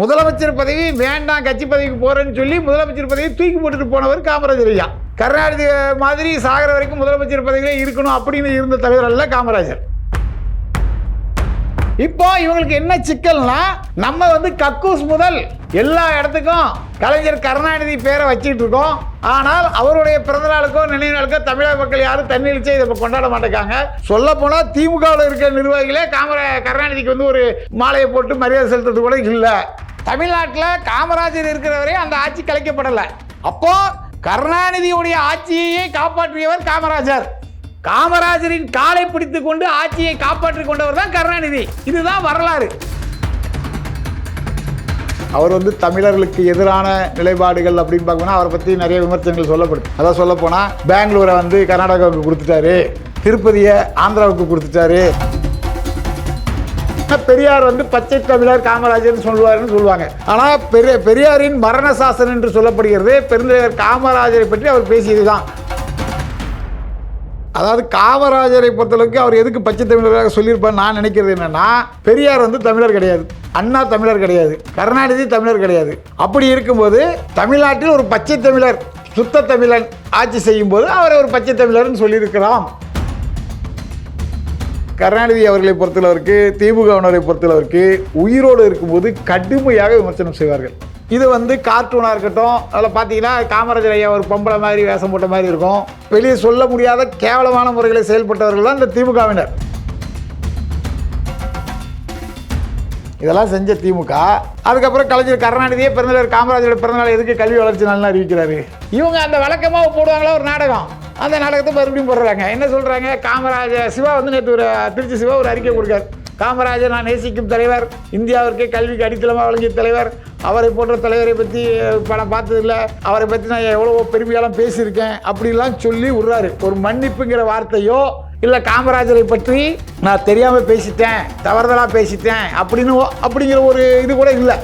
முதலமைச்சர் பதவி வேண்டாம் கட்சி பதவிக்கு போறேன்னு சொல்லி முதலமைச்சர் பதவியை தூக்கி போட்டுட்டு போனவர் காமராஜர் ஐயா. கருணாநிதி மாதிரி சாகிற வரைக்கும் முதலமைச்சர் பதவியிலே இருக்கணும் அப்படின்னு இருந்த தலைவர் அல்ல காமராஜர். இப்போ இவங்களுக்கு என்ன சிக்கல்னா நம்ம வந்து கக்கூஸ் முதல் எல்லா இடத்துக்கும் கலைஞர் கருணாநிதி பேரை வச்சுட்டு இருக்கோம். ஆனால் அவருடைய பிறந்த நாளுக்கோ நினைவு நாளுக்கோ தமிழக மக்கள் யாரும் தண்ணீர்ச்சே இதை கொண்டாட மாட்டேங்காங்க. சொல்ல போனால் திமுகவில் இருக்கிற நிர்வாகிகளே காமரா கருணாநிதிக்கு வந்து ஒரு மாலையை போட்டு மரியாதை செலுத்துறது கூட இல்லை. தமிழ்நாட்டில் காமராஜர் இருக்கிற வரை அந்த ஆட்சி கலைக்கப்படலை. அப்போ கருணாநிதியுடைய ஆட்சியையே காப்பாற்றியவர் காமராஜர். காமராஜரின் காலை பிடித்து கொண்டு ஆட்சியை காப்பாற்றி கொண்டவர் தான் கருணாநிதி. இதுதான் வரலாறு. அவர் வந்து தமிழர்களுக்கு எதிரான நிலைப்பாடுகள் அப்படின்னு பார்க்கணும்னா அவரை பற்றி நிறைய விமர்சனங்கள் சொல்லப்படுது அதான் சொல்ல போனால் பெங்களூரை வந்து கர்நாடகாவுக்கு கொடுத்துட்டாரு. திருப்பதியை ஆந்திராவுக்கு கொடுத்துட்டாரு. பெரியார் வந்து பச்சை தமிழர் காமராஜர்னு சொல்லுவாருன்னு சொல்லுவாங்க. ஆனால் பெரிய பெரியாரின் மரண சாசனம் என்று சொல்லப்படுகிறது பெருந்தலைவர் காமராஜரை பற்றி அவர் பேசியதுதான். அதாவது காமராஜரை பொறுத்தளவுக்கு அவர் எதுக்கு பச்சை தமிழராக சொல்லியிருப்பார் நான் நினைக்கிறது என்னென்னா பெரியார் வந்து தமிழர் கிடையாது. அண்ணா தமிழர் கிடையாது. கருணாநிதி தமிழர் கிடையாது. அப்படி இருக்கும்போது தமிழ்நாட்டில் ஒரு பச்சை தமிழர் சுத்த தமிழன் ஆட்சி செய்யும் போது அவரை ஒரு பச்சை தமிழர்னு சொல்லியிருக்கலாம். கருணாநிதி அவர்களை பொறுத்தளவிற்கு திமுகவினரை பொறுத்தளவிற்கு உயிரோடு இருக்கும்போது கடுமையாக விமர்சனம் செய்வார்கள். இது வந்து கார்ட்டூனாக இருக்கட்டும் அதில் பார்த்தீங்கன்னா காமராஜர் ஐயா ஒரு பொம்பளை மாதிரி வேஷம் போட்ட மாதிரி இருக்கும். வெளியே சொல்ல முடியாத கேவலமான முறைகளை செயல்பட்டவர்கள் தான் இந்த திமுகவினர் இதெல்லாம் செஞ்ச திமுக. அதுக்கப்புறம் கலைஞர் கருணாநிதியே பிறந்தவர் காமராஜரோட பிறந்தநாள் எதுக்கு கல்வி வளர்ச்சி நாள்னு அறிவிக்கிறாரு? இவங்க அந்த வழக்கமாக போடுவாங்களா ஒரு நாடகம்? அந்த நாடகத்தை மறுபடியும் போடுறாங்க. என்ன சொல்கிறாங்க காமராஜர் சிவா வந்து நேற்று ஒரு திருச்சி சிவா ஒரு அறிக்கை கொடுக்காரு. காமராஜர் நான் நேசிக்கும் தலைவர் இந்தியாவிற்கே கல்விக்கு அடித்தளமாக வழங்கிய தலைவர் அவரை போன்ற தலைவரை பற்றி படம் பார்த்ததில்ல. அவரை பற்றி நான் எவ்வளவோ பெருமையெல்லாம் பேசியிருக்கேன். அப்படிலாம் சொல்லி விட்றாரு. ஒரு மன்னிப்புங்கிற வார்த்தையோ இல்லை காமராஜரை பற்றி நான் தெரியாமல் பேசிட்டேன் தவறுதலாக பேசிட்டேன் அப்படின்னு அப்படிங்கிற ஒரு இது கூட இல்லை.